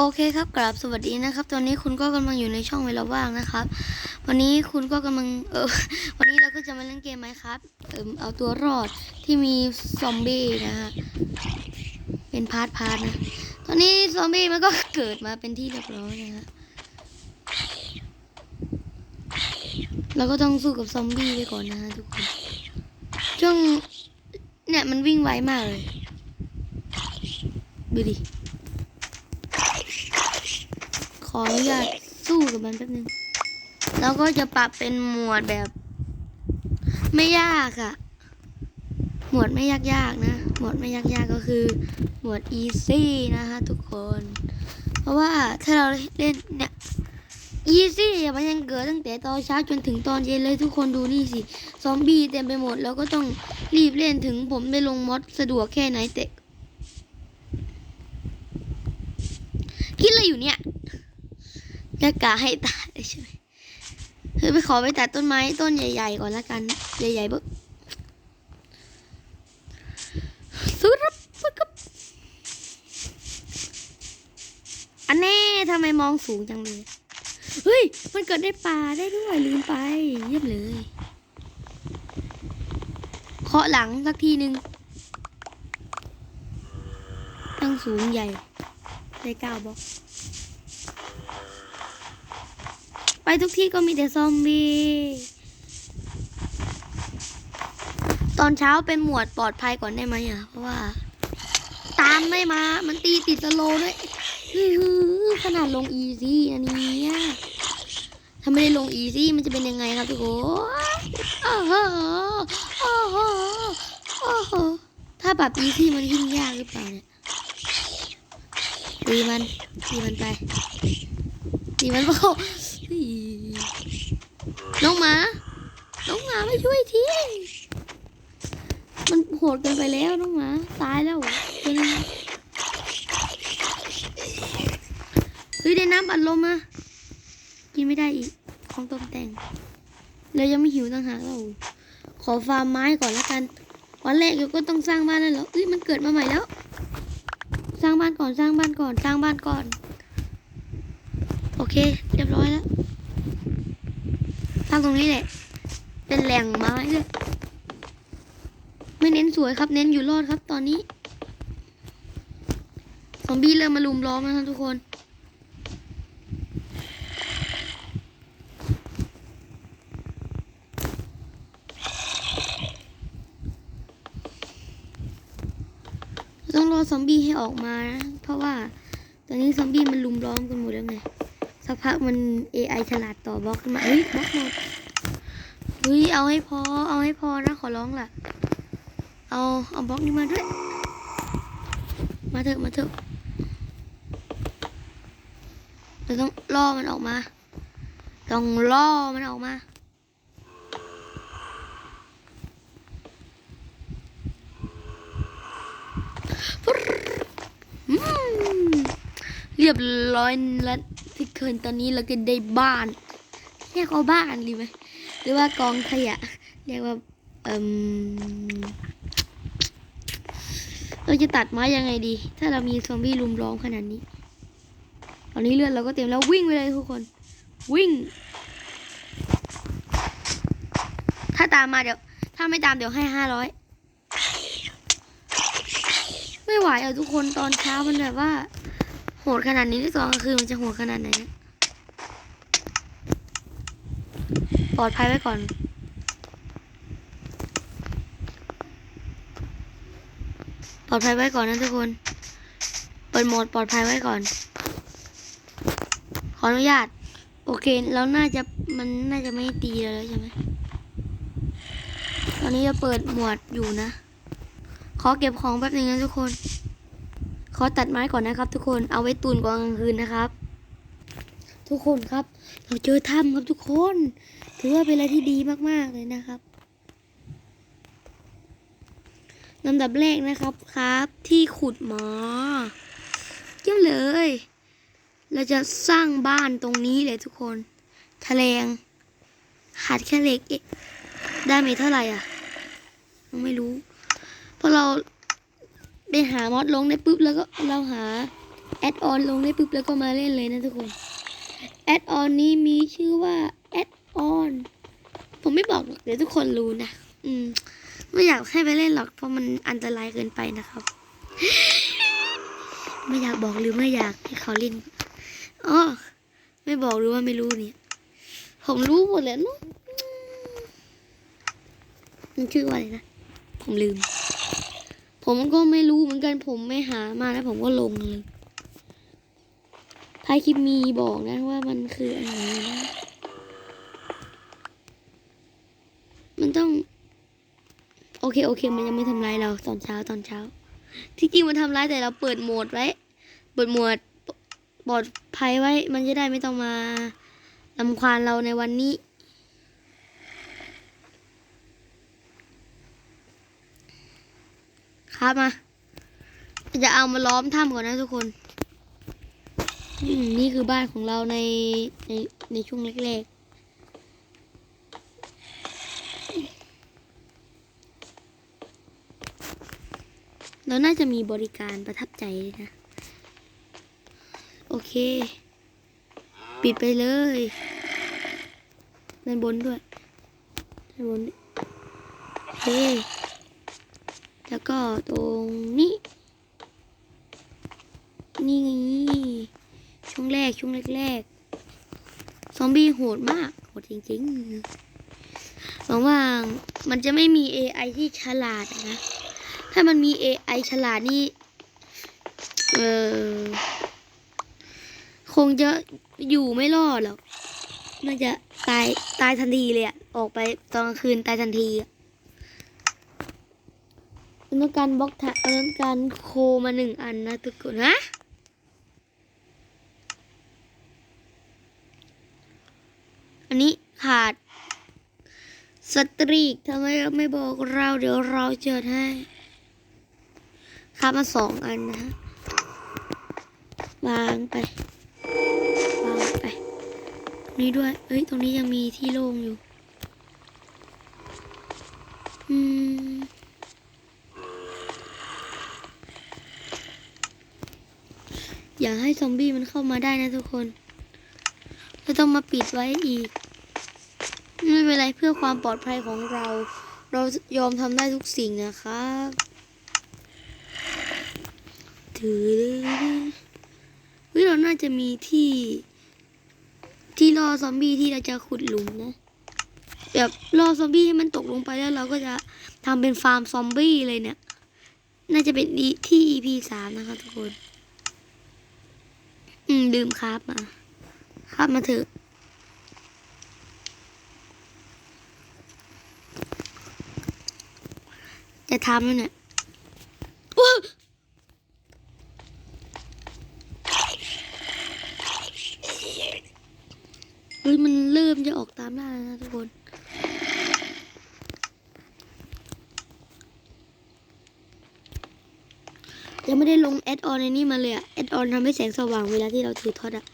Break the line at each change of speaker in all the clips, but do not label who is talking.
โอเคครับกราบสวัสดีนะครับ ตอนนี้คุณก็กำลังอยู่ในช่องเวลาว่างนะครับ วันนี้คุณก็กำลังเออวันนี้เราก็จะมาเล่นเกมไหมครับเออเอาตัวรอดที่มีซอมบี้นะฮะเป็นพาร์ทพาร์ทนะตอนนี้ซอมบี้มันก็เกิดมาเป็นที่เรียบร้อยนะฮะเราก็ต้องสู้กับซอมบี้ไปก่อนนะฮะทุกคนช่วงเนี่ยมันวิ่งไวมากเลยดูดิ ข ออนุญาตสู้กับมันแป๊บนึง แล้วก็จะปรับเป็นหมวดแบบ ไม่ยากอะหมวดไม่ยากๆนะ หมวดไม่ยากๆก็คือ หมวด easy นะคะทุกคน เพราะว่าถ้าเราเล่นเนี่ย easy อะมันยังเกิดตั้งแต่ตอนเช้าจนถึงตอนเย็นเลยทุกคนดูนี่สิ ซอมบี้เต็มไปหมด แล้วก็ต้องรีบเล่นถึงผมไปลงมอดสะดวกแค่ไหนแต่คิดอะไรอยู่เนี่ย จะกะให้ตัดใช่ไหมเฮ้ยไปขอไปตัดต้นไม้ต้นใหญ่ๆก่อนละกัน ใหญ่ๆเบิกสุดรับปึ๊กกับอันแน่ทำไมมองสูงจังเลย เฮ้ย มันเกิดในป่าได้ด้วยลืมไป เยี่ยมเลยเคาะหลังสักทีหนึ่งตั้งสูงใหญ่ได้เก้าบล็อก ไปทุกที่ก็มีแต่ซอมบี้ ตอนเช้าเป็นหมวดปลอดภัยก่อนได้ไหมอะ เพราะว่า ตามไม่มา มันตีติดสโลด้วยขนาดลงอีซี่อันนี้ถ้าไม่ได้ลงอีซี่มันจะเป็นยังไงครับทุกคนอ้าวโอ้าวโอ้โหถ้าแบบอีซี่มันยิ่งยากหรือเปล่าเนี่ยตีมันตีมันไปตีมันเปล่า น้องหมา น้องหมาไม่ช่วยทีมันโหดเกินไปแล้วน้องหมา ตายแล้วเป็นเฮ้ยได้น้ำอัดลมมากินไม่ได้อีก ของตกแต่ง แล้วยังไม่หิวต่างหากเรา ขอฟาร์มไม้ก่อนแล้วกัน วันแรกเราก็ต้องสร้างบ้านแล้วเหรอเอ้ยมันเกิดมาใหม่แล้ว สร้างบ้านก่อน สร้างบ้านก่อน สร้างบ้านก่อน โอเค เรียบร้อยแล้วสร้างตรงนี้แหละ เป็นแหล่งไม้เลยไม่เน้นสวยครับ เน้นอยู่รอดครับตอนนี้ซอมบี้เริ่มมาลุมล้อมแล้วครับทุกคน ต้องรอซอมบี้ให้ออกมานะ เพราะว่าตอนนี้ซอมบี้มันลุมล้อมกันหมดแล้วไง สักพักมัน AI ฉลาดต่อบล็อกขึ้นมาเฮ้ยบล็อกหมดเฮ้ยเอาให้พอ เอาให้พอนะขอร้องล่ะ เอาเอาบล็อกนี้มาด้วย มาเถอะมาเถอะเราต้องล่อมันออกมา ต้องล่อมันออกมาเรียบร้อยแล้ว เคินตอนนี้เราก็ได้บ้านเรียกว่าบ้านดีไหมหรือว่ากองขยะเรียกว่าเอ่มเราจะตัดไม้ยังไงดี ถ้าเรามีซอมบี้ลุมล้อมขนาดนี้ ตอนนี้เลือดเราก็เต็มแล้ววิ่งไปเลยทุกคน วิ่ง ถ้าตามมาเดี๋ยว ถ้าไม่ตามเดี๋ยวให้ห้าร้อยไม่ไหวอะทุกคนตอนเช้ามันแบบว่า หดขนาดนี้ที่ตอนกลางคืนมันจะโหดขนาดไหนปลอดภัยไว้ก่อน ปลอดภัยไว้ก่อนนะทุกคน เปิดโหมดปลอดภัยไว้ก่อน ขออนุญาต โอเค แล้วน่าจะมันน่าจะไม่ตีเราแล้วใช่ไหมตอนนี้จะเปิดหมวดอยู่นะ ขอเก็บของแป๊บนึงนะทุกคน ขอตัดไม้ก่อนนะครับทุกคนเอาไว้ตูนกลางคืนนะครับ ทุกคนครับ เราเจอถ้ำครับทุกคน ถือว่าเป็นอะไรที่ดีมากๆเลยนะครับลำดับแรกนะครับครับ ที่ขุดหมอเยี่ยมเลย เราจะสร้างบ้านตรงนี้เลยทุกคนทะเลงขาดแค่เหล็กเองได้ไหมเท่าไหร่อะยังไม่รู้ เพราะเรา ไปหามอดลงได้ปุ๊บแล้วก็เราหาแอดออนลงได้ปุ๊บแล้วก็มาเล่นเลยนะทุกคนแอดออนนี้มีชื่อว่าแอดออนผมไม่บอกหรอกเดี๋ยวทุกคนรู้นะอืม ไม่อยากให้ไปเล่นหรอกเพราะมันอันตรายเกินไปนะครับ ไม่อยากบอกหรือไม่อยากให้เขาเล่นอ๋อไม่บอกหรือว่าไม่รู้เนี่ย ผมรู้หมดแล้วเนะมันชื่อว่าอะไรนะ ผมลืม ผมก็ไม่รู้เหมือนกันผมไม่หามาแล้วผมก็ลงเลยท้ายคลิปมีบอกนะว่ามันคืออะไรนะ มันต้อง โอเคโอเค มันยังไม่ทำร้ายเราตอนเช้าตอนเช้า ที่จริงมันทำร้ายแต่เราเปิดโหมดไว้ เปิดโหมดปลอดภัยไว้ มันจะได้ไม่ต้องมาลำควานเราในวันนี้ ครับมา จะเอามาล้อมถ้ำก่อนนะทุกคนนี่คือบ้านของเราในในในช่วงแรกๆ เราน่าจะมีบริการประทับใจเลยนะ โอเค ปิดไปเลยด้านบนด้วยด้านบนด้วยโอเค แล้วก็ตรงนี้ นี่ไงช่วงแรกช่วงแรกๆซอมบี้โหดมาก โหดจริงๆหวังว่ามันจะไม่มี AI ที่ฉลาดนะ ถ้ามันมี AI ฉลาดนี่ เออคงจะอยู่ไม่รอดหรอกน่าจะตายตายทันทีเลยอะออกไปตอนกลางคืนตายทันทีอะ มันต้องการบล็อกแท็กมันต้องการโคมาหนึ่งอันนะทุกคนนะอันนี้ขาดสตรีกทำไมไม่บอกเราเดี๋ยวเราเจอให้ขามาสองอันนะวางไปวางไป นี่ด้วย เอ้ย ตรงนี้ยังมีที่โล่งอยู่ อย่าให้ซอมบี้มันเข้ามาได้นะทุกคนเราต้องมาปิดไว้อีก ไม่เป็นไรเพื่อความปลอดภัยของเรา เรายอมทำได้ทุกสิ่งนะครับถือเฮ้ยเราน่าจะมีที่ ที่รอซอมบี้ที่เราจะขุดหลุมนะ แบบรอซอมบี้ให้มันตกลงไปแล้วเราก็จะทำเป็นฟาร์มซอมบี้เลยเนี่ย น่าจะเป็นที่ EP สามนะคะทุกคน อืมลืมคราบมาคราบมาเถอะจะทำแล้วเนี่ยเฮ้ยมันเริ่มจะออกตามล่าแล้วนะทุกคน ยังไม่ได้ลงแอดออนในนี้มาเลยอะแอดออนทำให้แสงสว่างเวลาที่เราถือทอดอะ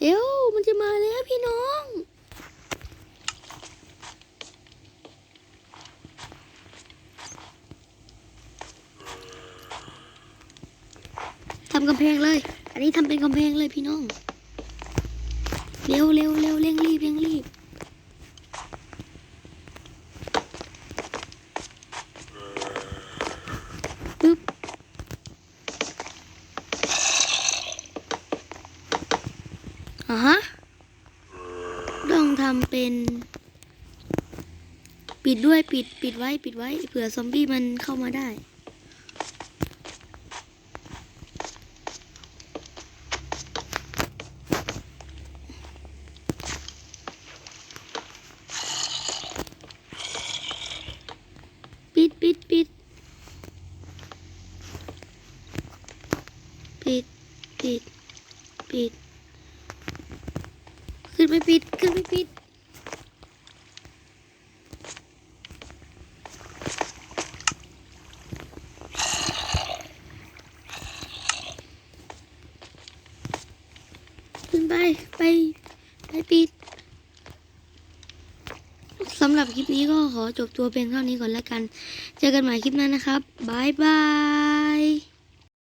เอ้วมันจะมาแล้วพี่น้องทำกำแพงเลย อันนี้ทำเป็นกำแพงเลยพี่น้อง เร็วเร็วเร็วเร่งรีบเร่งรีบ ปึ๊บ อ่า ฮะต้องทำเป็น ปิดด้วยปิดปิดไว้ปิดไว้เผื่อซอมบี้มันเข้ามาได้ ปิดปิดปิดปิดปิดปิด ขึ้นไปปิด ขึ้นไปปิด ขึ้น ไปไปไปปิดสำหรับคลิปนี้ก็ขอจบตัวเพียงเท่านี้ก่อนแล้วกัน เจอกันใหม่คลิปหน้านะครับบายบาย